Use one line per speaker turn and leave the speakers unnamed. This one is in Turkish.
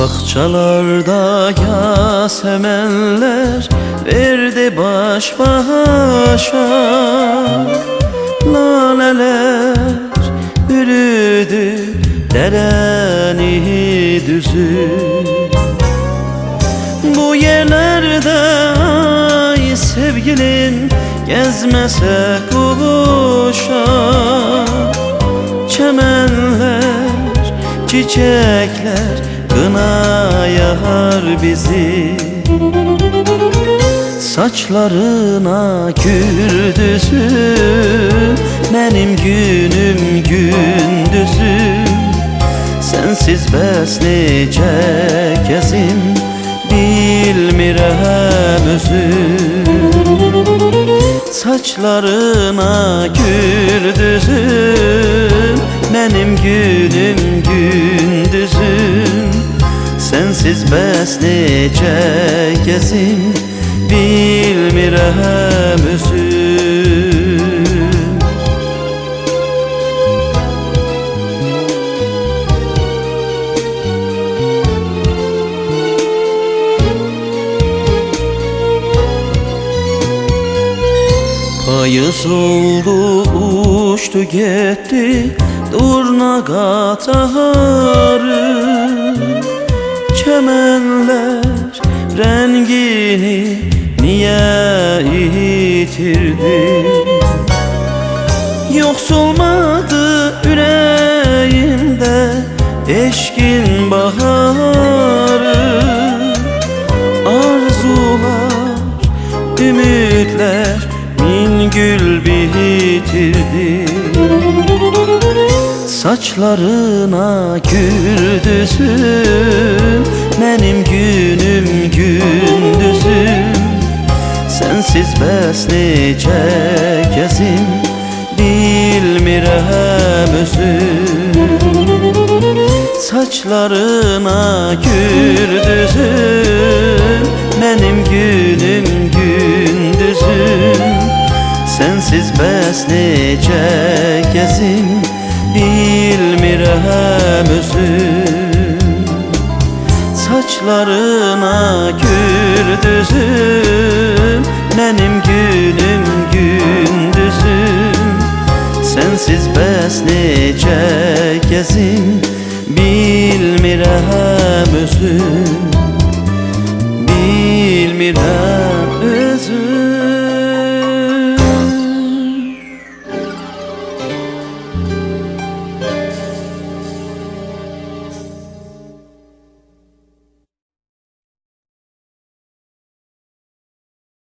Bahçalarda yasemenler verdi baş başa. Laleler bürüdü dereni düzü. Bu yerlerde ay sevgilin gezmese kuşa. Çemenler, çiçekler Kına yahar bizi. Saçlarına kürdüsün Benim günüm gündüzüm Sensiz besleyecek kesim Bilmirem özüm. Saçlarına gürdüzün Benim günüm gündüzüm Sensiz besleyecek kesim Bilmirem özüm Payız oldu uçtu gitti Durna katarı yitirdi Yoksulmadı yüreğimde eşkin baharı. Arzular, ümitler min gül bitirdi. Saçlarına kürdüsün Benim günüm gündüzüm Sensiz besleyecek kesim Bilmirem özüm. Saçlarına kürdüsün Benim günüm gündüzüm. Sensiz besleyecek kesim Bilmirem özüm Saçlarına kürdüzüm Benim günüm gündüzüm Sensiz besleyecek kesim Bilmirem özüm Bilmirem